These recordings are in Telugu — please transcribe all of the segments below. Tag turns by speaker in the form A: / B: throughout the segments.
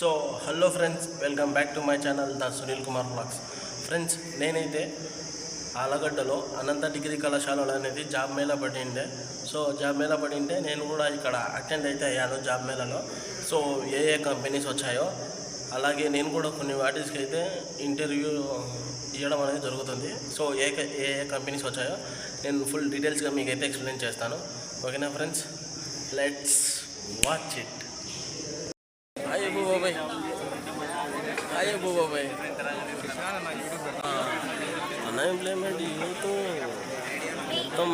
A: So hello friends welcome back to my channel the Sunil Kumar vlogs. Friends నేనైతే ఆలగడ్డలో అనంత డిగ్రీ కళాశాలలో అనేది జాబ్ మేళా పడిండే. సో జాబ్ మేళా పడింటే నేను కూడా ఇక్కడ అటెండ్ అయితే అయ్యాను జాబ్ మేళాలో. సో ఏ ఏ కంపెనీస్ వచ్చాయో అలాగే నేను కూడా కొన్ని వాటికి అయితే ఇంటర్వ్యూ ఇవ్వడం అనేది జరుగుతుంది. సో ఏ ఏ ఏ కంపెనీస్ వచ్చాయో నేను ఫుల్ డీటెయిల్స్గా మీకు అయితే ఎక్స్ప్లెయిన్ చేస్తాను. ఓకేనా friends? Let's watch it. Hi అబ్బు బాబాయ్ అన్ఎంప్లాయ్మెంట్ యూత్ మొత్తం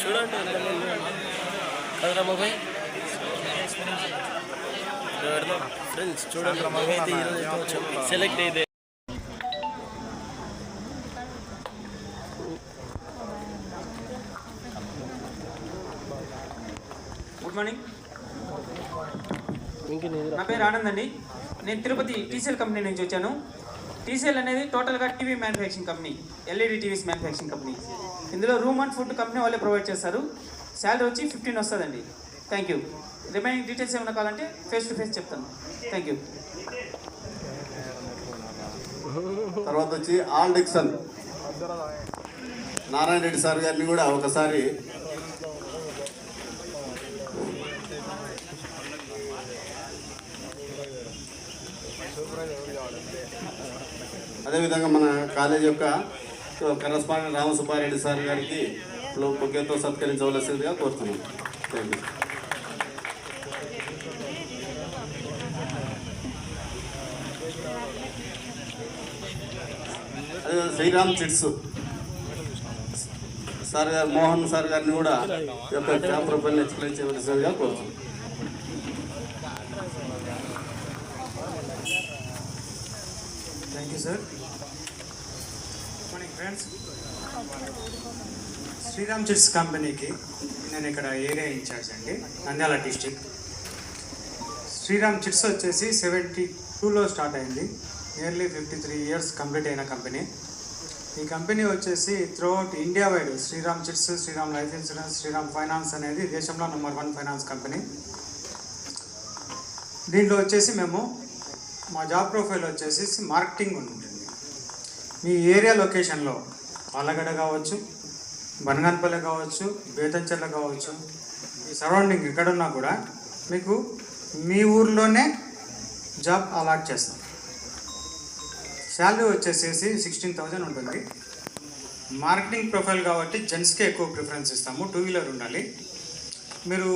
A: చూడండి కదరా బాబాయ్ ఫ్రెండ్స్ చూడండి మేమైతే ఈరోజు సెలెక్ట్ అయితే
B: గుడ్ మార్నింగ్ నా పేరు ఆనంద్ అండి. నేను తిరుపతి టీసీఎల్ కంపెనీ నుంచి వచ్చాను. టీసీఎల్ అనేది టోటల్గా TV manufacturing company LED TVs manufacturing company. ఇందులో రూమ్ అండ్ ఫుడ్ కంపెనీ వాళ్ళే ప్రొవైడ్ చేస్తారు. శాలరీ వచ్చి ఫిఫ్టీన్ వస్తుందండి. Thank you. రిమైనింగ్ డీటెయిల్స్ ఏమైనా కావాలంటే ఫేస్ టు ఫేస్ చెప్తాను. Thank you.
C: తర్వాత వచ్చి all Dixon. Narayana Reddy sir గారిని కూడా ఒకసారి అదేవిధంగా మన కాలేజ్ యొక్క కరస్పాండెంట్ రామసుబ్బారెడ్డి సార్ గారికి బొగ్గతో సత్కరించవలసిందిగా కోరుతున్నాం. థ్యాంక్ యూ అదే శ్రీరామ్ చిట్స్ సార్ గారు మోహన్ సార్ గారిని కూడా యొక్క క్యాంప్ రూపాయలు ఎక్స్ప్లెయిన్ చేయవలసిందిగా కోరుతున్నాం.
D: Thank you sir friends Sriram chits కంపెనీకి నేను ఇక్కడ ఏరియా ఇన్ఛార్జ్ అండి నంద్యాల డిస్టిక్ శ్రీరామ్ చిట్స్ వచ్చేసి సెవెంటీ టూలో స్టార్ట్ అయింది nearly fifty three years complete అయిన కంపెనీ. ఈ కంపెనీ వచ్చేసి throughout India wide Sriram chits Sriram life insurance Sriram finance అనేది దేశంలో నెంబర్ వన్ ఫైనాన్స్ కంపెనీ దీంట్లో వచ్చేసి మేము మా జాబ్ ప్రొఫైల్ వచ్చేసి మార్కెటింగ్ ఉంటుంది మీ ఏరియా లొకేషన్లో పాలగడ కావచ్చు బనగానపల్లి కావచ్చు బేతంచెల్ల కావచ్చు ఈ సరౌండింగ్ ఎక్కడున్నా కూడా మీకు మీ ఊర్లోనే జాబ్ అలాట్ చేస్తాం. శాలరీ వచ్చేసేసి సిక్స్టీన్ థౌజండ్ ఉంటుంది. మార్కెటింగ్ ప్రొఫైల్ కాబట్టి జెంట్స్కే ఎక్కువ ప్రిఫరెన్స్ ఇస్తాము టూ వీలర్ ఉండాలి. మీరు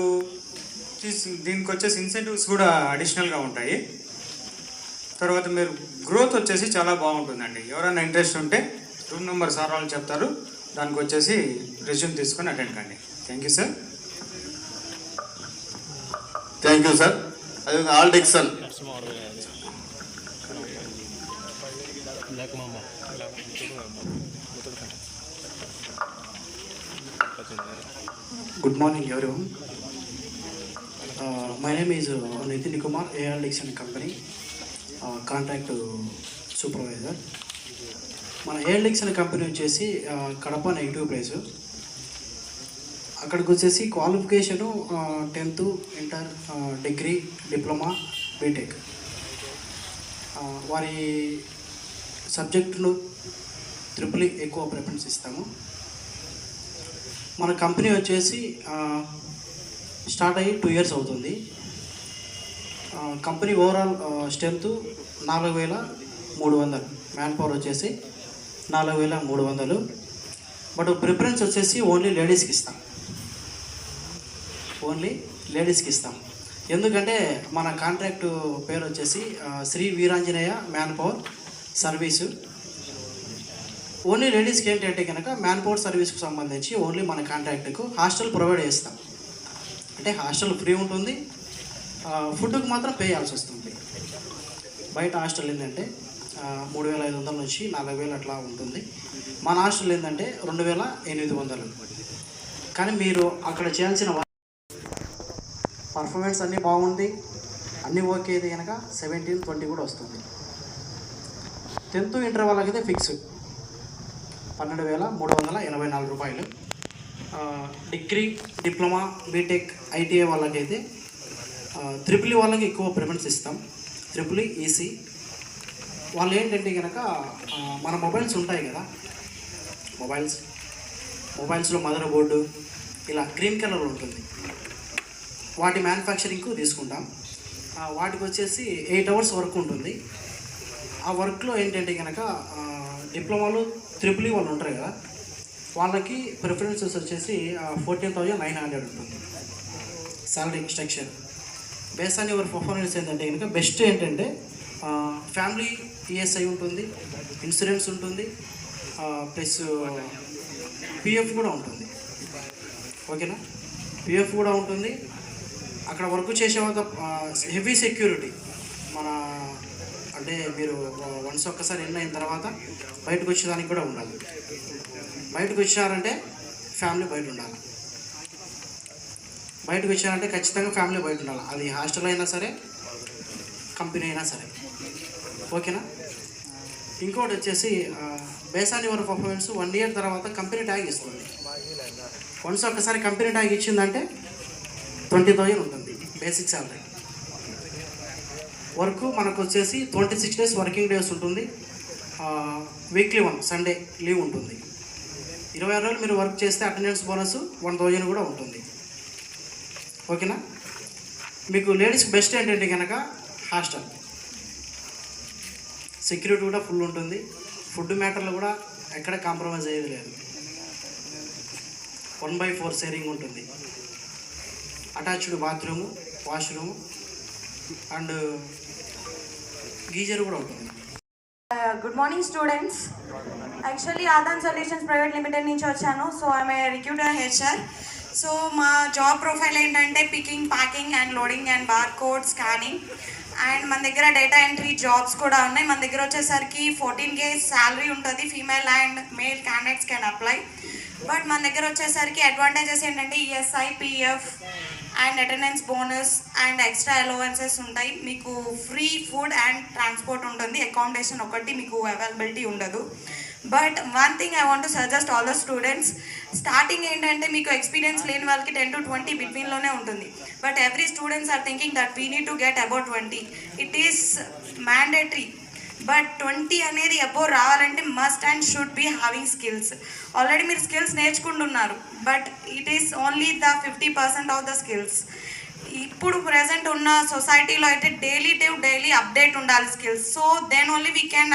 D: దీనికి వచ్చేసి ఇన్సెంటివ్స్ కూడా అడిషనల్గా ఉంటాయి. తర్వాత మీరు గ్రోత్ వచ్చేసి చాలా బాగుంటుందండి. ఎవరైనా ఇంట్రెస్ట్ ఉంటే రూమ్ నెంబర్ సార్ వాళ్ళు చెప్తారు. దానికి వచ్చేసి రెజ్యూమ్ తీసుకొని అటెండ్ కండి. Thank you sir
C: thank you sir అదేవిధంగా ఆల్ డిక్సన్
A: బ్లాక్ మామ
E: Good morning, everyone. Uh, my name is uh, Nitin contract supervisor మన ఏఆర్ అనే కంపెనీ వచ్చేసి కడప నెగిటివ్ ప్రైస్ అక్కడికి వచ్చేసి qualification tenth inter degree diploma BTech వారి సబ్జెక్టులు త్రిపుల్ e ఎక్కువ ప్రిఫరెన్స్ ఇస్తాము. మన కంపెనీ వచ్చేసి స్టార్ట్ అయ్యి టూ ఇయర్స్ అవుతుంది. కంపెనీ ఓవరాల్ స్ట్రెంత్ నాలుగు వేల మూడు వందలు. మ్యాన్ పవర్ వచ్చేసి నాలుగు వేల మూడు వందలు. బట్ ప్రిఫరెన్స్ వచ్చేసి ఓన్లీ లేడీస్కి ఇస్తాం. ఓన్లీ లేడీస్కి ఇస్తాం. ఎందుకంటే మన కాంట్రాక్ట్ పేరు వచ్చేసి Shri Veeranjaneya man power service. Only లేడీస్కి ఏంటంటే కనుక మ్యాన్ పవర్ సర్వీస్కి సంబంధించి ఓన్లీ మన కాంట్రాక్ట్కు హాస్టల్ ప్రొవైడ్ చేస్తాం. అంటే హాస్టల్ ఫ్రీ ఉంటుంది ఫుడ్కి మాత్రం పే చేయాల్సి వస్తుంది. బయట హాస్టల్ ఏంటంటే మూడు వేల ఐదు వందల నుంచి నాలుగు వేలు అట్లా ఉంటుంది. మన హాస్టల్ ఏంటంటే రెండు వేల ఎనిమిది వందలు. కానీ మీరు అక్కడ చేయాల్సిన పర్ఫార్మెన్స్ అన్నీ బాగుంది. అన్నీ ఓకే అయితే కనుక సెవెంటీన్ ట్వంటీ కూడా వస్తుంది. టెన్త్ ఇంటర్ వాళ్ళకైతే ఫిక్స్. పన్నెండు వేల మూడు వందల ఎనభై నాలుగు రూపాయలు. డిగ్రీ డిప్లొమా బీటెక్ ఐటీఐ వాళ్ళకైతే త్రిపులి వాళ్ళకి ఎక్కువ ప్రిఫరెన్స్ ఇస్తాం. త్రిపులి ఈసీ వాళ్ళు ఏంటంటే కనుక మన మొబైల్స్ ఉంటాయి కదా. మొబైల్స్. మొబైల్స్లో మదర్ బోర్డు ఇలా గ్రీన్ కలర్ ఉంటుంది. వాటి మ్యానుఫ్యాక్చరింగ్కు తీసుకుంటాం. వాటికి వచ్చేసి ఎయిట్ అవర్స్ వర్క్ ఉంటుంది. ఆ వర్క్లో ఏంటంటే కనుక డిప్లొమాలు త్రిపుల్ వాళ్ళు ఉంటారు కదా. వాళ్ళకి ప్రిఫరెన్సెస్ వచ్చేసి ఫోర్టీన్ థౌజండ్ నైన్ హండ్రెడ్ ఉంటుంది. Salary structure base on your performance ఏంటంటే కనుక బెస్ట్ ఏంటంటే ఫ్యామిలీ ఈఎస్ఐ ఉంటుంది ఇన్సూరెన్స్ ఉంటుంది ప్లస్ పిఎఫ్ కూడా ఉంటుంది. ఓకేనా? పిఎఫ్ కూడా ఉంటుంది. అక్కడ వర్క్ చేసే హెవీ సెక్యూరిటీ మన అంటే మీరు వన్స్ ఒక్కసారి ఎన్ అయిన తర్వాత బయటకు వచ్చేదానికి కూడా ఉండాలి. బయటకు వచ్చారంటే ఫ్యామిలీ బయట ఉండాలి. బయటకు వచ్చారంటే ఖచ్చితంగా ఫ్యామిలీ బయట ఉండాలి అది హాస్టల్ అయినా సరే కంపెనీ అయినా సరే. ఓకేనా? ఇంకోటి వచ్చేసి బేసాని యువర్ పర్ఫార్మెన్స్ వన్ ఇయర్ తర్వాత కంపెనీ ట్యాగ్ ఇస్తుంది. వన్స్ ఒక్కసారి కంపెనీ ట్యాగ్ ఇచ్చిందంటే ట్వంటీ థౌజండ్ ఉంటుంది బేసిక్ శాలరీ వర్క్ మనకు వచ్చేసి twenty six days working days ఉంటుంది. వీక్లీ వన్ సండే లీవ్ ఉంటుంది. ఇరవై ఆరు రోజులు మీరు వర్క్ చేస్తే అటెండెన్స్ బోనస్ వన్ థౌజండ్ కూడా ఉంటుంది. ఓకేనా? మీకు లేడీస్ బెస్ట్ ఏంటంటే కనుక హాస్టల్. సెక్యూరిటీ కూడా ఫుల్ ఉంటుంది. ఫుడ్ మ్యాటర్లో కూడా ఎక్కడ కాంప్రమైజ్ అయ్యేది లేదు. వన్ బై ఫోర్ షేరింగ్ ఉంటుంది. Attached bathroom washroom and geyser కూడా ఉంటుంది.
F: గుడ్ మార్నింగ్ స్టూడెంట్స్ యాక్చువల్లీ ఆదాన్ సొల్యూషన్స్ ప్రైవేట్ లిమిటెడ్ నుంచి వచ్చాను. So I'm recruiter HR so మా జాబ్ ప్రొఫైల్ ఏంటంటే picking packing and loading and bar code scanning and మన దగ్గర డేటా ఎంట్రీ జాబ్స్ కూడా ఉన్నాయి. మన దగ్గర వచ్చేసరికి ఫోర్టీన్ కే శాలరీ ఉంటుంది. Female and male candidates can apply but మన దగ్గర వచ్చేసరికి అడ్వాంటేజెస్ ఏంటంటే ESI PF and attendance bonus and extra allowances ఉంటాయి. మీకు ఫ్రీ ఫుడ్ అండ్ ట్రాన్స్పోర్ట్ ఉంటుంది. అకామిడేషన్ ఒకటి మీకు అవైలబిలిటీ ఉండదు. But one thing I want suggest all the students starting ఏంటంటే మీకు ఎక్స్పీరియన్స్ లేని వాళ్ళకి టెన్ టు ట్వంటీ బిట్వీన్లోనే ఉంటుంది. But every students are thinking that we need to get about twenty it is mandatory but twenty అనేది అబోవ్ రావాలంటే must and should be having skills already మీరు స్కిల్స్ నేర్చుకుంటున్నారు. But it is only the fifty percent of the skills ఇప్పుడు ప్రజెంట్ ఉన్న సొసైటీలో అయితే డైలీ టు డైలీ అప్డేట్ ఉండాలి skills so then only we can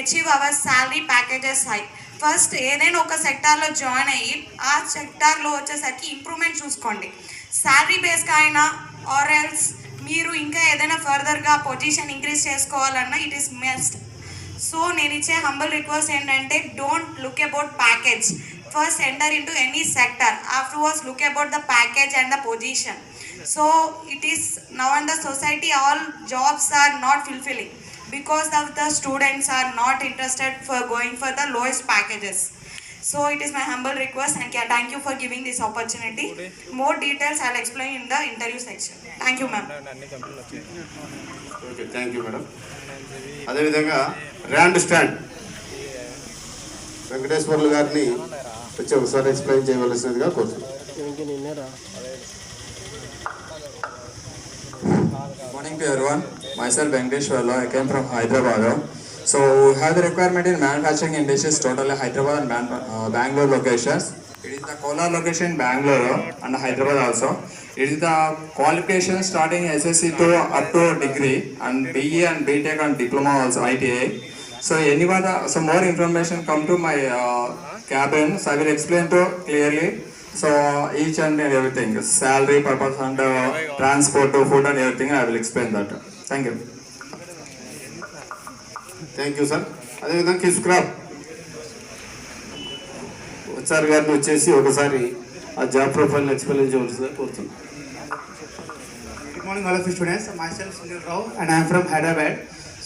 F: achieve our salary packages high first ఏదైనా ఒక సెక్టార్లో జాయిన్ అయ్యి ఆ సెక్టార్లో వచ్చేసరికి ఇంప్రూవ్మెంట్ చూసుకోండి. శాలరీ బేస్గా అయినా ఆర్ ఎల్స్ మీరు ఇంకా ఏదైనా ఫర్దర్గా పొజిషన్ ఇంక్రీజ్ చేసుకోవాలన్నా ఇట్ ఈస్ మెస్ట్ సో నేను ఇచ్చే హంబల్ రిక్వెస్ట్ ఏంటంటే don't look about package first enter into any sector afterwards look about the package and the position so it is now and the society all jobs are not fulfilling because of the students are not interested for going for the lowest packages. So it is my humble request and yeah, thank you for giving this opportunity. More details I'll explain in the interview section. Thank you ma'am.
C: Okay thank you madam అదేవిధంగా ర్యాండ్ స్టాండ్ వెంకటేశ్వర్లు గారిని వచ్చి ఒకసారి ఎక్స్ప్లెయిన్ చేయవలసినదిగా కోరుతున్నాను
G: Good morning to everyone. Myself Venkatesh Verla. I came from Hyderabad. So we have the requirement in manufacturing industries totally Hyderabad and Man- uh, Bangalore locations. It is the Kolar location Bangalore and Hyderabad also. It is the qualification starting SSC to up to degree and BE and BTech and diploma also ITI. So anyone, so more information come to my uh, cabin. So I will explain to clearly. So each and everything, salary purpose and uh, transport, food and everything, I will explain thank you
C: thank you sir అదేవిధంగా కిస్క్రాప్ హెచ్ఆర్ గారిని వచ్చేసి ఒకసారి ఆ జాబ్ ప్రొఫైల్ ఎక్స్ప్లెయిన్ చేయవలసిందిగా కోరుతున్నాను
H: Good morning, all of you students. Myself Sunil Rao, and I am from Hyderabad.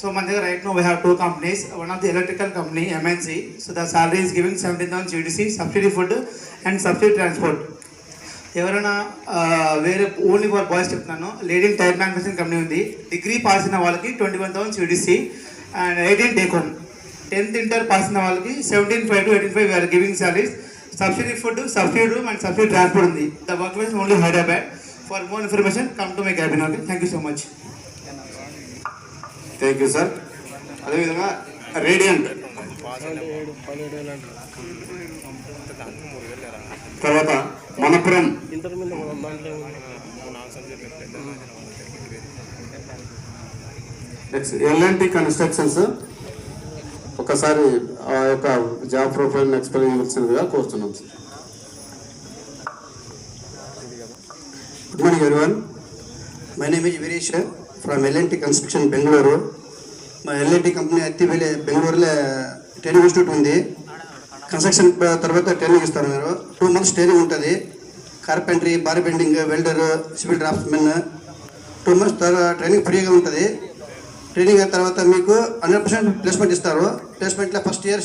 H: So, Mandira, right now we have two companies. One of the electrical company, MNC. So, the salary is giving 17,000 GDC, subsidy food, and subsidy transport. ఎవరైనా వేరే ఓన్లీ ఫర్ బాయ్స్ చెప్తున్నాను. లీడింగ్ టైర్ మ్యానుఫ్యాక్చరింగ్ కంపెనీ ఉంది. డిగ్రీ పాస్ అయిన వాళ్ళకి twenty one thousand CTC and eighteen take one tenth inter pass అయిన వాళ్ళకి seventeen five to eighteen five we're giving salaries subsidy food subsidy room and subsidy transport ఉంది. The work place only Hyderabad For more information, come to my cabin. Okay. Thank you so much.
C: Thank you sir అదేవిధంగా రేడియంట్ తర్వాత మనపురం
A: ఇంటర్
C: ఎల్ఎన్టీ కన్స్ట్రక్షన్స్ ఒకసారి ఆ యొక్క జాబ్ ప్రొఫైల్ ఎక్స్ప్లెయిన్ చేయవలసిందిగా కోరుతున్నాం sir
I: good morning everyone my name is Veeresh from LNT construction Bengaluru మా ఎల్ఎన్టీ కంపెనీ అత్తి వెళ్ళే బెంగళూరులో ట్రైనింగ్ ఇన్స్టిట్యూట్ ఉంది కన్స్ట్రక్షన్ తర్వాత ట్రైనింగ్ ఇస్తారు మీరు టూ మంత్స్ ట్రైనింగ్ ఉంటుంది. Carpentry bar bending welder civil draftsmen two months తర్వాత ట్రైనింగ్ ఫ్రీగా ఉంటుంది. ట్రైనింగ్ అయిన తర్వాత మీకు హండ్రెడ్ పర్సెంట్ ప్లేస్మెంట్ ఇస్తారు. ప్లేస్మెంట్లో first year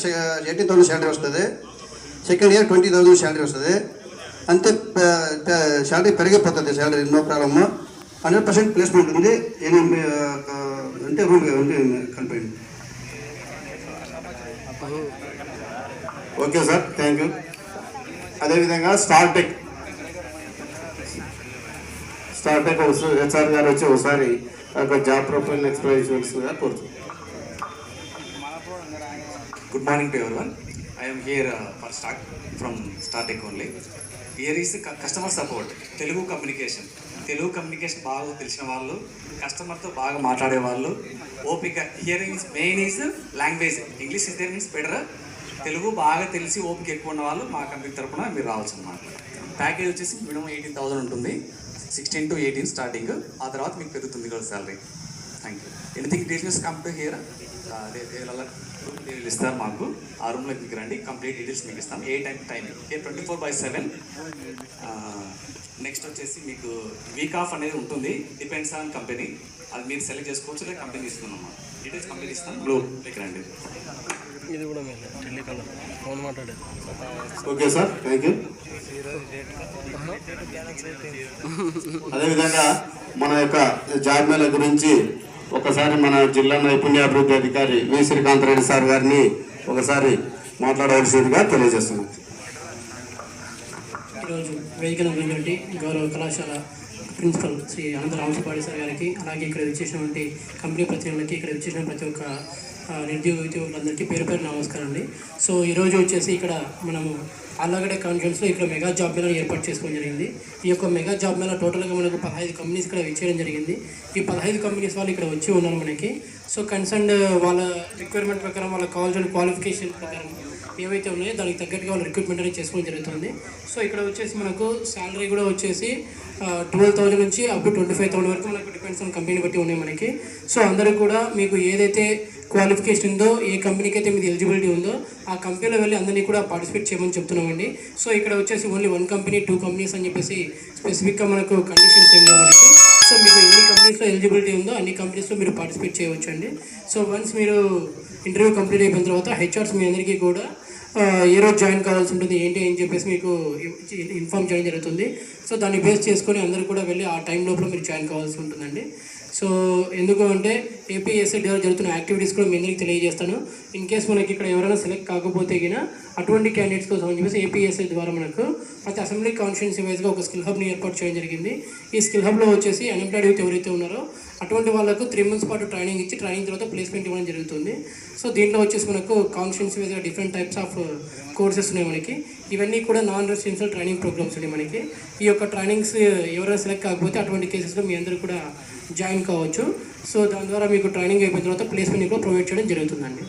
I: eighteen thousand salary వస్తుంది. Second year twenty thousand salary వస్తుంది. అంతే శాలరీ పెరిగిపోతుంది salary no problem. Hundred percent placement ఉంది. ఎనిమిది అంటే రూమ్ ఉంది కలిపండి
C: ఓకే సార్ థ్యాంక్ యూ అదేవిధంగా స్టార్టెక్ స్టార్టెక్ హెచ్ఆర్ గారు వచ్చి ఒకసారి ఒక జాబ్ ప్రొఫైల్ ఎక్స్ప్లెయిన్ చేయవలసిందిగా కోరుతున్నాను
J: Good morning to everyone. One am here uh, for start from Startech only. Here is cu- Telugu communication Telugu communication బాగా తెలిసిన వాళ్ళు కస్టమర్తో బాగా మాట్లాడే వాళ్ళు. ఓపిక hearing is main is language English is there means better Telugu బాగా తెలిసి ఓపిక ఎక్కువ ఉన్న వాళ్ళు మా కంపెనీ తరపున మీరు రావచ్చు అన్నమాట ప్యాకేజ్ వచ్చేసి మినిమం ఎయిటీన్ థౌసండ్ ఉంటుంది. సిక్స్టీన్ టు ఎయిటీన్ స్టార్టింగ్ ఆ తర్వాత మీకు పెరుగుతుంది కూడా salary thank you anything details come to here detail ఇస్తారు మాకు. ఆ రూమ్లోకి మీకు రండి. కంప్లీట్ డీటెయిల్స్ మీకు ఇస్తాం. A time time a twenty four by seven next వచ్చేసి మీకు వీక్ ఆఫ్ అనేది ఉంటుంది. డిపెండ్స్ ఆన్ కంపెనీ అది మీరు సెలెక్ట్ చేసుకోవచ్చు. లేదా కంపెనీ ఇస్తున్నాం డీటెయిల్స్ కంపెనీ ఇస్తాం. బ్లూ రండి
A: ఇది కూడా మేలే టెలికాలర్ ఫోన్ మాట్లాడేది.
C: ఓకే సార్ థ్యాంక్ యూ అదేవిధంగా మన యొక్క జాబ్ మేళ గురించి ఒకసారి మన జిల్లా నైపుణ్యాభివృద్ధి అధికారి వి. శ్రీకాంత్ రెడ్డి సార్ గారిని ఒకసారి మాట్లాడవలసిందిగా తెలియజేస్తున్నాం.
I: ఈరోజు వేదికను ఉన్నటువంటి గౌరవ కళాశాల ప్రిన్సిపల్ శ్రీ అనంత రామసుపాడి సార్ గారికి అలాగే ఇక్కడ విచ్చేసినటువంటి కంపెనీ ప్రతినిధులకి ఇక్కడ విచ్చేసిన ప్రతి ఒక్క నిరుద్యోగ ఉద్యోగులందరికీ పేరు పేరు నమస్కారం అండి. సో ఈరోజు వచ్చేసి ఇక్కడ మనము ఆళ్ళగడ్డ కాన్ఫరెన్స్లో ఇక్కడ మెగా జాబ్ మేళా ఏర్పాటు చేసుకోవడం జరిగింది. ఈ యొక్క మెగా జాబ్ మేళా టోటల్గా మనకు పదహైదు కంపెనీస్ ఇక్కడ ఇచ్చేయడం జరిగింది. ఈ పదహైదు కంపెనీస్ వాళ్ళు ఇక్కడ వచ్చి ఉన్నారు మనకి. సో కన్సర్న్ వాళ్ళ రిక్వైర్మెంట్ ప్రకారం వాళ్ళకి కావాల్సిన క్వాలిఫికేషన్ ప్రకారం ఏవైతే ఉన్నాయో దానికి తగ్గట్టుగా వాళ్ళు రిక్రూట్మెంట్ అనేది చేసుకోవడం జరుగుతుంది. సో ఇక్కడ వచ్చేసి మనకు శాలరీ కూడా వచ్చేసి ట్వెల్వ్ థౌసండ్ నుంచి up to twenty five thousand వరకు మనకు డిపెండ్స్ ఆన్ కంపెనీ బట్టి ఉన్నాయి మనకి. సో అందరూ కూడా మీకు ఏదైతే క్వాలిఫికేషన్ ఉందో ఏ కంపెనీకి అయితే మీది ఎలిజిబిలిటీ ఉందో ఆ కంపెనీలో వెళ్ళి అందరినీ కూడా పార్టిసిపేట్ చేయమని చెప్తున్నామండి. సో ఇక్కడ వచ్చేసి only one company two companies అని చెప్పేసి స్పెసిఫిక్గా మనకు కండిషన్స్ ఏం మనకి. సో మీకు ఎన్ని కంపెనీస్లో ఎలిజిబిలిటీ ఉందో అన్ని కంపెనీస్లో మీరు పార్టిసిపేట్ చేయవచ్చు అండి సో వన్స్ మీరు ఇంటర్వ్యూ కంప్లీట్ అయిపోయిన తర్వాత హెచ్ఆర్స్ మీ అందరికీ కూడా ఏ రోజు జాయిన్ కావాల్సి ఉంటుంది ఏంటి అని చెప్పేసి మీకు ఇన్ఫామ్ చేయడం జరుగుతుంది. సో దాన్ని బేస్ చేసుకొని అందరూ కూడా వెళ్ళి ఆ టైం లోపల మీరు జాయిన్ కావాల్సి ఉంటుందండి. సో ఎందుకు అంటే ఏపీఎస్ఐ ద్వారా జరుగుతున్న యాక్టివిటీస్ కూడా మీ అందరికీ తెలియజేస్తాను. ఇన్ కేస్ మనకి ఇక్కడ ఎవరైనా సెలెక్ట్ కాకపోతే గిన అటువంటి క్యాండిడేట్స్ కోసం అని చెప్పేసి ఏపీఎస్ఐ ద్వారా మనకు ప్రతి అసెంబ్లీ కాన్స్టిట్యున్సీ వైజ్గా ఒక స్కిల్ హబ్ని ఏర్పాటు చేయడం జరిగింది. ఈ స్కిల్ హబ్లో వచ్చేసి అన్ఎంప్లాయిడ్ యూత్ ఎవరైతే ఉన్నారో అటువంటి వాళ్ళకు త్రీ మంత్స్ పాటు ట్రైనింగ్ ఇచ్చి ట్రైనింగ్ తర్వాత ప్లేస్మెంట్ ఇవ్వడం జరుగుతుంది. సో దీంట్లో వచ్చేసి మనకు కాన్స్టిట్యున్సీ వైజ్గా డిఫరెంట్ టైప్స్ ఆఫ్ కోర్సెస్ ఉన్నాయి మనకి. ఇవన్నీ కూడా నాన్ రెసిడెన్షియల్ ట్రైనింగ్ ప్రోగ్రామ్స్ ఉన్నాయి మనకి. ఈ యొక్క ట్రైనింగ్స్ uh, ఎవరైనా సెలెక్ట్ కాకపోతే అటువంటి కేసెస్లో మీ అందరూ కూడా జాయిన్ కావచ్చు. సో దాని ద్వారా మీకు ట్రైనింగ్ అయిపోయిన తర్వాత ప్లేస్మెంట్ కూడా ప్రొవైడ్ చేయడం జరుగుతుందండి.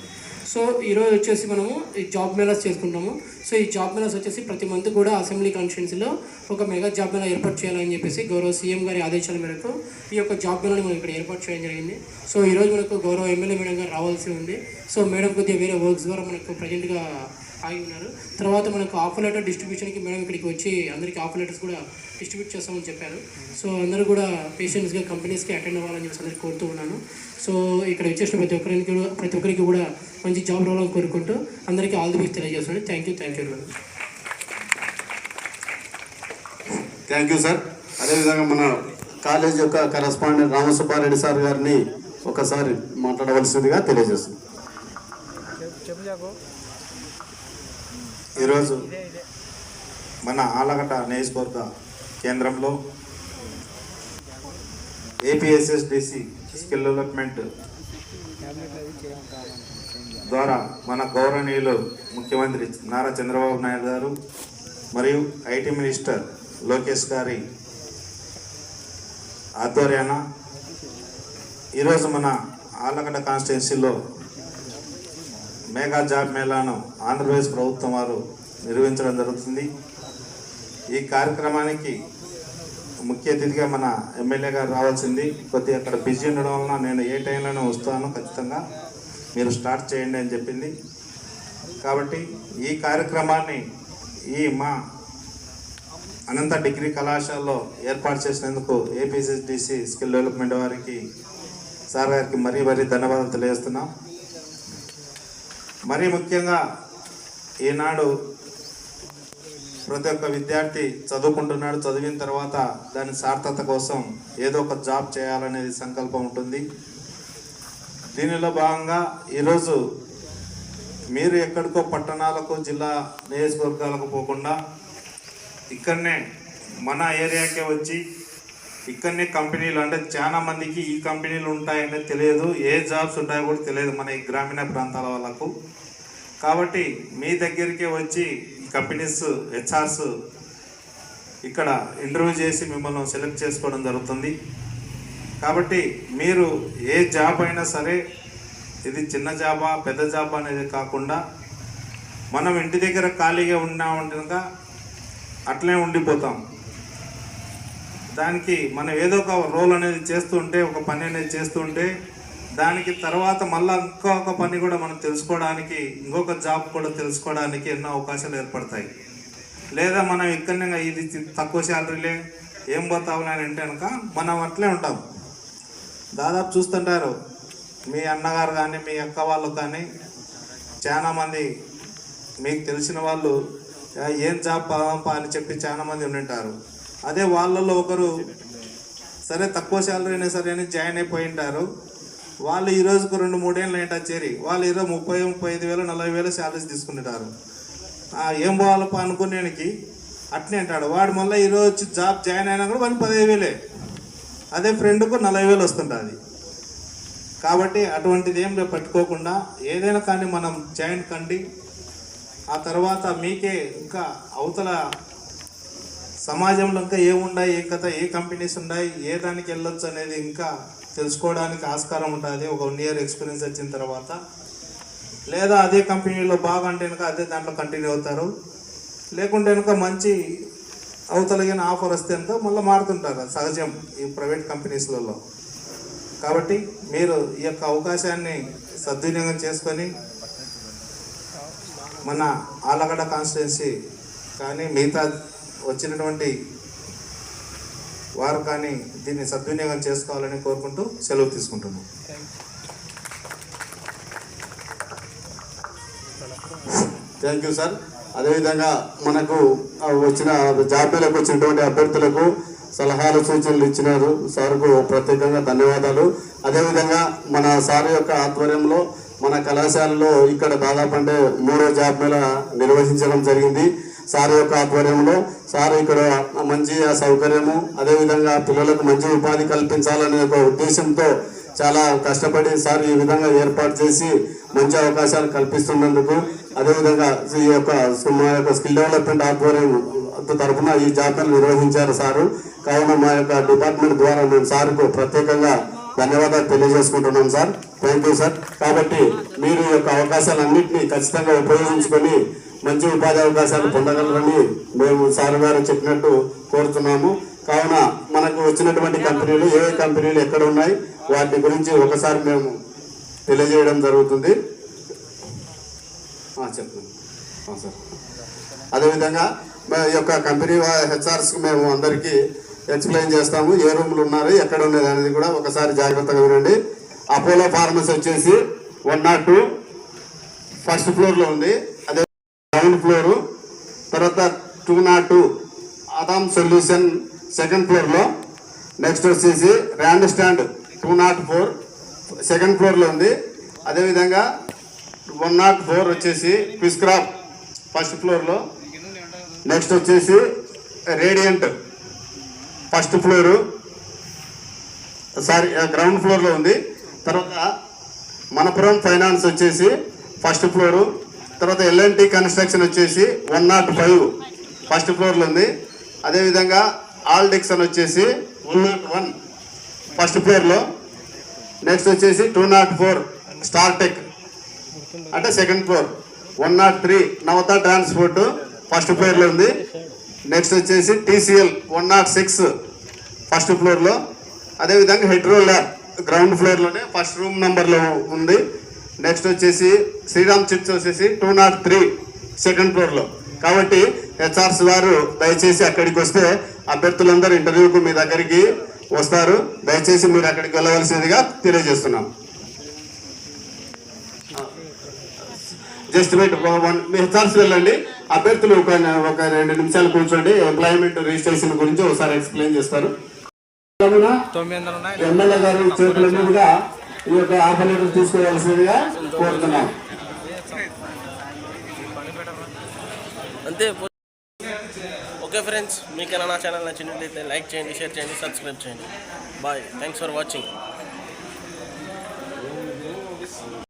I: సో ఈరోజు వచ్చేసి మనము ఈ జాబ్ మేళాస్ చేసుకుంటాము. సో ఈ జాబ్ మేళాస్ వచ్చేసి ప్రతి మంత్ కూడా అసెంబ్లీ కాన్స్టిట్యున్సీలో ఒక మెగా జాబ్ మేళా ఏర్పాటు చేయాలని చెప్పేసి గౌరవ సీఎం గారి ఆదేశాల మేరకు ఈ యొక్క జాబ్ మేళాని మనం ఇక్కడ ఏర్పాటు చేయడం జరిగింది. సో ఈరోజు మనకు గౌరవ ఎమ్మెల్యే మేడం గారు రావాల్సి ఉంది. సో మేడం కొద్దిగా వేరే వర్క్స్ ద్వారా మనకు ప్రజెంట్గా ఆగి ఉన్నారు. తర్వాత మనకు ఆఫర్ లెటర్ డిస్ట్రిబ్యూషన్కి మేడం ఇక్కడికి వచ్చి అందరికీ ఆఫర్ లెటర్స్ కూడా డిస్ట్రిబ్యూట్ చేస్తామని చెప్పారు. సో అందరూ కూడా పేషెంట్స్గా కంపెనీస్కి అటెండ్ అవ్వాలని చెప్పి అందరికీ కోరుతూ ఉన్నాను. సో ఇక్కడ వచ్చేసిన ప్రతి ఒక్కరికి కూడా ప్రతి ఒక్కరికి కూడా మంచి జాబ్ రావాలని కోరుకుంటూ అందరికీ ఆల్ ది బెస్ట్ తెలియజేస్తున్నాను. Thank you thank you
C: thank you sir అదేవిధంగా మన కాలేజ్ యొక్క కరస్పాండెంట్ రామసుబ్బారెడ్డి సార్ గారిని ఒకసారి మాట్లాడవలసిందిగా తెలియజేస్తుంది
K: ఈరోజు మన ఆలగడ్డ నియోజకవర్గ కేంద్రంలో ఏపీఎస్ఎస్డిసి స్కిల్ డెవలప్మెంట్ ద్వారా మన గౌరవనీయులు ముఖ్యమంత్రి నారా చంద్రబాబు నాయుడు గారు మరియు ఐటీ మినిస్టర్ లోకేష్ గారి ఆధ్వర్యాన ఈరోజు మన ఆలగడ్డ కాన్స్టిట్యున్సీలో మెగా జాబ్ మేళాను ఆంధ్రప్రదేశ్ ప్రభుత్వం వారు నిర్వహించడం జరుగుతుంది. ఈ కార్యక్రమానికి ముఖ్య అతిథిగా మన ఎమ్మెల్యే గారు రావాల్సింది. కొద్దిగా అక్కడ బిజీ ఉండడం వలన నేను ఏ టైంలోనే వస్తాను ఖచ్చితంగా మీరు స్టార్ట్ చేయండి అని చెప్పింది. కాబట్టి ఈ కార్యక్రమాన్ని ఈ మా అనంత డిగ్రీ కళాశాలలో ఏర్పాటు చేసినందుకు ఏపీసీడిసి స్కిల్ డెవలప్మెంట్ వారికి సార్ గారికి మరీ మరీ ధన్యవాదాలు తెలియజేస్తున్నాం. మరీ ముఖ్యంగా ఈనాడు ప్రతి ఒక్క విద్యార్థి చదువుకుంటున్నాడు చదివిన తర్వాత దాని సార్థత కోసం ఏదో ఒక జాబ్ చేయాలనేది సంకల్పం ఉంటుంది. దీనిలో భాగంగా ఈరోజు మీరు ఎక్కడికో పట్టణాలకు జిల్లా నియోజకవర్గాలకు పోకుండా ఇక్కడనే మన ఏరియాకే వచ్చి ఇక్కడనే కంపెనీలు అంటే చాలా మందికి ఈ కంపెనీలు ఉంటాయనే తెలియదు ఏ జాబ్స్ ఉంటాయో కూడా తెలియదు మన ఈ గ్రామీణ ప్రాంతాల వాళ్ళకు. కాబట్టి మీ దగ్గరికి వచ్చి కంపెనీస్ హెచ్ఆర్స్ ఇక్కడ ఇంటర్వ్యూ చేసి మిమ్మల్ని సెలెక్ట్ చేసుకోవడం జరుగుతుంది. కాబట్టి మీరు ఏ జాబ్ అయినా సరే ఇది చిన్న జాబా పెద్ద జాబ్ అనేది కాకుండా మనం ఇంటి దగ్గర ఖాళీగా ఉన్నామంటగా అట్లే ఉండిపోతాం. దానికి మనం ఏదో ఒక రోల్ అనేది చేస్తుంటే ఒక పని అనేది చేస్తుంటే దానికి తర్వాత మళ్ళీ ఇంకొక పని కూడా మనం తెలుసుకోవడానికి ఇంకొక జాబ్ కూడా తెలుసుకోవడానికి ఎన్నో అవకాశాలు ఏర్పడతాయి. లేదా మనం ఇక్కడనే ఇది తక్కువ శాలరీలే ఏం పోతావు అని అంటే కనుక మనం అట్లే ఉంటాం. దాదాపు చూస్తుంటారు మీ అన్నగారు కానీ మీ అక్క వాళ్ళు కానీ చాలామంది మీకు తెలిసిన వాళ్ళు ఏం జాబ్ పాపా అని చెప్పి చాలామంది ఉండింటారు. అదే వాళ్ళల్లో ఒకరు సరే తక్కువ శాలరీ అయినా సరే అని జాయిన్ అయిపోయి ఉంటారు. వాళ్ళు ఈ రోజుకు రెండు మూడేళ్ళు నైట్ చేరి వాళ్ళు ఈరోజు ముప్పై ముప్పై ఐదు వేలు నలభై వేలు శాలరీస్ తీసుకుంటారు ఏం పోవాలప్ప అనుకునేకి అట్నే అంటాడు. వాడు మళ్ళీ ఈరోజు వచ్చి జాబ్ జాయిన్ అయినా కూడా వాడికి పదిహేను వేలే. అదే ఫ్రెండ్కు నలభై వేలు వస్తుంటుంది. కాబట్టి అటువంటిది ఏం పట్టుకోకుండా ఏదైనా కానీ మనం జాయిన్ కండి. ఆ తర్వాత మీకే ఇంకా అవతల సమాజంలో ఇంకా ఏముండాయి ఏ కథ ఏ కంపెనీస్ ఉన్నాయి ఏ దానికి వెళ్ళొచ్చు అనేది ఇంకా తెలుసుకోవడానికి ఆస్కారం ఉంటుంది ఒక వన్ ఇయర్ ఎక్స్పీరియన్స్ వచ్చిన తర్వాత. లేదా అదే కంపెనీలో బాగా అంటే కనుక అదే దాంట్లో కంటిన్యూ అవుతారు. లేకుంటే కనుక మంచి అవతలగిన ఆఫర్ వస్తే కనుక మళ్ళీ మారుతుంటారు. సహజం ఈ ప్రైవేట్ కంపెనీస్లలో కాబట్టి మీరు ఈ యొక్క అవకాశాన్ని సద్వినియోగం చేసుకొని మన ఆలగడ్డ కాన్స్టిట్యున్సీ కానీ మిగతా వచ్చినటువంటి వారు కానీ దీన్ని సద్వినియోగం చేసుకోవాలని కోరుకుంటూ సెలవు తీసుకుంటున్నాం.
C: థ్యాంక్ యూ సార్ అదేవిధంగా మనకు వచ్చిన జాబీలకు వచ్చినటువంటి అభ్యర్థులకు సలహాలు సూచనలు ఇచ్చినారు. సార్కు ప్రత్యేకంగా ధన్యవాదాలు. అదేవిధంగా మన సార్ యొక్క ఆధ్వర్యంలో మన కళాశాలలో ఇక్కడ దాదాపు అంటే మూడో జాబ్ మేళ నిర్వహించడం జరిగింది. సార్ యొక్క ఆధ్వర్యంలో సార్ ఇక్కడ మంచి సౌకర్యము అదేవిధంగా పిల్లలకు మంచి ఉపాధి కల్పించాలనే ఒక ఉద్దేశంతో చాలా కష్టపడి సార్ ఈ విధంగా ఏర్పాటు చేసి మంచి అవకాశాలు కల్పిస్తున్నందుకు అదేవిధంగా ఈ యొక్క మా యొక్క స్కిల్ డెవలప్మెంట్ ఆధ్వర్యం తరఫున ఈ జాతరలు నిర్వహించారు సారు. కావున మా యొక్క డిపార్ట్మెంట్ ద్వారా మేము సార్కు ప్రత్యేకంగా ధన్యవాదాలు తెలియజేసుకుంటున్నాం సార్. థ్యాంక్ యూ సార్ కాబట్టి మీరు ఈ యొక్క అవకాశాలన్నింటినీ ఖచ్చితంగా ఉపయోగించుకొని మంచి ఉపాధి అవకాశాలు పొందగలరని మేము సార్ గారు చెప్పినట్టు కోరుతున్నాము. కావున మనకు వచ్చినటువంటి కంపెనీలు ఏ కంపెనీలు ఎక్కడ ఉన్నాయి వాటి గురించి ఒకసారి మేము తెలియజేయడం జరుగుతుంది. ఆ, చెప్పండి. సార్. అదేవిధంగా మా యొక్క కంపెనీ హెచ్ఆర్స్కి మేము అందరికీ ఎక్స్ప్లెయిన్ చేస్తాము ఏ రూమ్లు ఉన్నారు ఎక్కడ ఉన్నది అనేది కూడా ఒకసారి జాగ్రత్తగా వినండి. అపోలో ఫార్మసీ వచ్చేసి వన్ నాట్ టూ ఫస్ట్ ఫ్లోర్లో ఉంది. గ్రౌండ్ ఫ్లోరు తర్వాత టూ నాట్ టూ అదామ్ సొల్యూషన్ సెకండ్ ఫ్లోర్లో. నెక్స్ట్ వచ్చేసి Randstad two nought four second ఫ్లోర్లో ఉంది. అదేవిధంగా వన్ నాట్ ఫోర్ వచ్చేసి క్విస్క్రాప్ ఫస్ట్ ఫ్లోర్లో. నెక్స్ట్ వచ్చేసి Radiant first floor. Sorry ground ఫ్లోర్లో ఉంది. తర్వాత మనపురం ఫైనాన్స్ వచ్చేసి ఫస్ట్ ఫ్లోరు. తర్వాత ఎల్ఎన్టీ కన్స్ట్రక్షన్ వచ్చేసి వన్ నాట్ ఫైవ్ ఫస్ట్ ఫ్లోర్లో ఉంది. అదేవిధంగా ఆల్ డిక్సన్ వచ్చేసి వన్ నాట్ వన్ ఫస్ట్ ఫ్లోర్లో. నెక్స్ట్ వచ్చేసి two nought four star tech అంటే second floor. One nought three Navata transport first ఫ్లోర్లో ఉంది. నెక్స్ట్ వచ్చేసి TCL one nought six first ఫ్లోర్లో. అదేవిధంగా హెడ్రో ల్యాబ్ గ్రౌండ్ ఫ్లోర్లోనే ఫస్ట్ రూమ్ నెంబర్లో ఉంది. నెక్స్ట్ వచ్చేసి శ్రీరామ్ చిట్స్ వచ్చేసి టూ నాట్ త్రీ సెకండ్ ఫ్లోర్లో కాబట్టి హెచ్ఆర్స్ వారు దయచేసి అక్కడికి వస్తే అభ్యర్థులందరూ ఇంటర్వ్యూకు మీ దగ్గరికి వస్తారు. దయచేసి మీరు అక్కడికి వెళ్ళవలసిందిగా తెలియజేస్తున్నాం. జస్ట్ వెయిట్ వన్ మీ హెచ్ఆర్స్ వెళ్ళండి. అభ్యర్థులు ఒక ఒక రెండు నిమిషాలు కూర్చోండి. ఎంప్లాయ్మెంట్ రిజిస్ట్రేషన్ గురించి ఒకసారి ఎక్స్ప్లెయిన్ చేస్తారు. ఎమ్మెల్యే గారి చేతుల మీదుగా ఈ యొక్క ఆపరేటర్ తీసుకోవాల్సిందిగా కోరుతున్నాం.
A: అంతే ఓకే ఫ్రెండ్స్ మీకైనా నా ఛానల్ నచ్చినట్లయితే లైక్ చేయండి షేర్ చేయండి సబ్స్క్రైబ్ చేయండి. Bye thanks for watching.